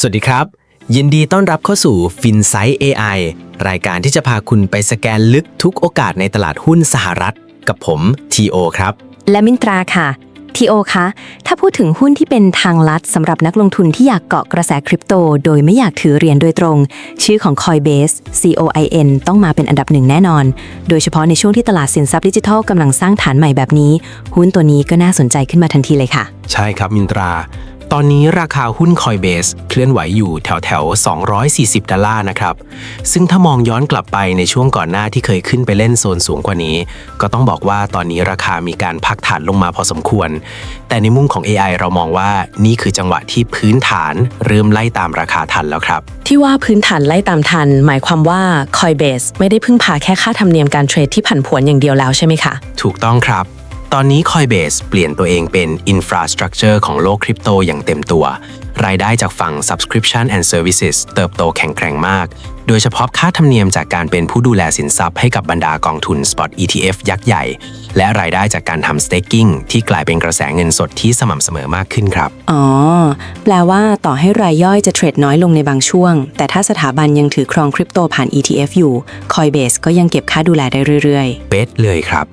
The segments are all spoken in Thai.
สวัสดีครับ ยินดีต้อนรับเข้าสู่ FinSight AI รายการที่จะพาคุณไปสแกนลึกทุกโอกาสในตลาดหุ้นสหรัฐ กับผม TO ครับ และมินตราค่ะทีโอคะถ้าพูดถึงหุ้นที่เป็นทางลัดสำหรับนักลงทุนที่อยากเกาะกระแสคริปโต โดยไม่อยากถือเหรียญโดยตรง ชื่อของ Coinbase COIN ต้องมาเป็นอันดับหนึ่งแน่นอน โดยเฉพาะในช่วงที่ตลาดสินทรัพย์ดิจิทัลกำลังสร้างฐานใหม่แบบนี้ หุ้นตัวนี้ก็น่าสนใจขึ้นมาทันทีเลยค่ะ ใช่ครับมินตรา ตอนนี้ราคาหุ้น Coinbase เคลื่อนไหวอยู่แถวแถวๆ240 ดอลลาร์นะครับ ซึ่งถ้ามองย้อนกลับไปในช่วงก่อนหน้าที่เคยขึ้นไปเล่นโซนสูงกว่านี้ ก็ต้องบอกว่าตอนนี้ราคามีการพักฐานลงมาพอสมควร แต่ในมุมของ AI เรามองว่านี่คือจังหวะที่พื้นฐานเริ่มไล่ตามราคาทันแล้วครับ ที่ว่าพื้นฐานไล่ตามทัน หมายความว่า Coinbase ไม่ได้พึ่งพาแค่ค่าธรรมเนียมการเทรดที่ผันผวนอย่างเดียวแล้วใช่ไหมคะ ถูกต้องครับ ตอนนี้ Coinbase เปลี่ยนตัวเองเป็น Infrastructure ของโลกคริปโตอย่างเต็มตัว รายได้จากฝั่ง Subscription and Services เติบโตแข็งแกร่งมาก โดยเฉพาะค่าธรรมเนียมจากการเป็นผู้ดูแลสินทรัพย์ให้กับบรรดากองทุน Spot ETF ยักษ์ใหญ่ และรายได้จากการทำ staking ที่กลายเป็นกระแสเงินสดที่สม่ำเสมอมากขึ้นครับ อ๋อ แปลว่าต่อให้รายย่อยจะเทรดน้อยลงในบางช่วง แต่ถ้าสถาบันยังถือครองคริปโตผ่าน ETF อยู่ Coinbase ก็ยังเก็บค่าดูแลได้เรื่อยเบสเลยครับ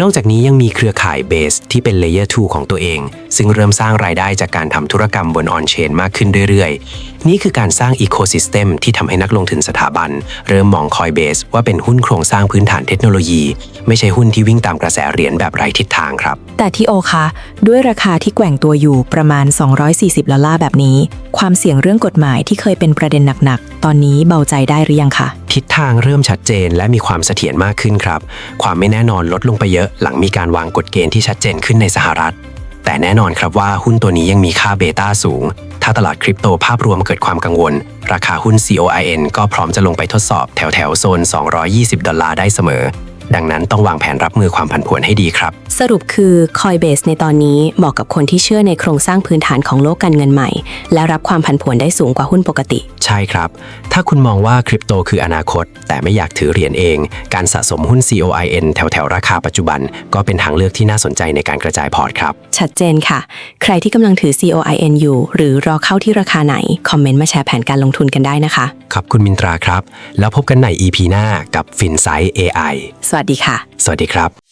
นอกจากนี้ยังมีเครือข่ายเบสที่เป็น Layer 2ของตัวเอง ซึ่งเริ่มสร้างรายได้จากการทำธุรกรรมบนออนเชนมากขึ้นเรื่อยๆ นี่คือการสร้างอีโค y ิสเต็มที่ทำให้นักลงทุนสถาบัน เริ่มมอง Coinbase ว่าเป็นหุ้นโครงสร้างพื้นฐานเทคโนโลยี ไม่ใช่หุ้นที่วิ่งตามกระแสเหรียญแบบไร้ทิศทางครับ แต่ที่โอคะ ด้วยราคาที่แกว่งตัวอยู่ประมาณ 240ดอลลาร์แบบนี้ ความเสี่ยงเรื่องกฎหมายที่เคยเป็นประเด็นหนักๆ ตอนนี้เบาใจได้หรือยังคะทิศทางเริ่มชัดเจนและมีความเสถียรมากขึ้นครับ ความไม่แน่นอนลดลงไปเยอะ หลังมีการวางกฎเกณฑ์ที่ชัดเจนขึ้นในสหรัฐ แต่แน่นอนครับว่าหุ้นตัวนี้ยังมีค่าเบต้าสูง ถ้าตลาดคริปโตภาพรวมเกิดความกังวล ราคาหุ้น COIN ก็พร้อมจะลงไปทดสอบแถวแถวๆโซน 220 ดอลลาร์ได้เสมอ ดังนั้นต้องวางแผนรับมือความผันผวนให้ดีครับๆสรุปคือ Coinbase ในตอนนี้เหมาะกับคนที่เชื่อในโครงสร้างพื้นฐานของโลกการเงินใหม่ และรับความผันผวนได้สูงกว่าหุ้นปกติ ใช่ครับ ถ้าคุณมองว่าคริปโตคืออนาคต แต่ไม่อยากถือเหรียญเอง การสะสมหุ้น COIN แถวแถวๆราคาปัจจุบัน ก็เป็นทางเลือกที่น่าสนใจในการกระจายพอร์ตครับ ชัดเจนค่ะ ใครที่กำลังถือ COIN อยู่หรือรอเข้าที่ราคาไหน คอมเมนต์มาแชร์แผนการลงทุนกันได้นะคะ ขอบคุณมินตราครับ แล้วพบกันใน EP หน้ากับ FinSight AI สวัสดีค่ะ สวัสดีครับ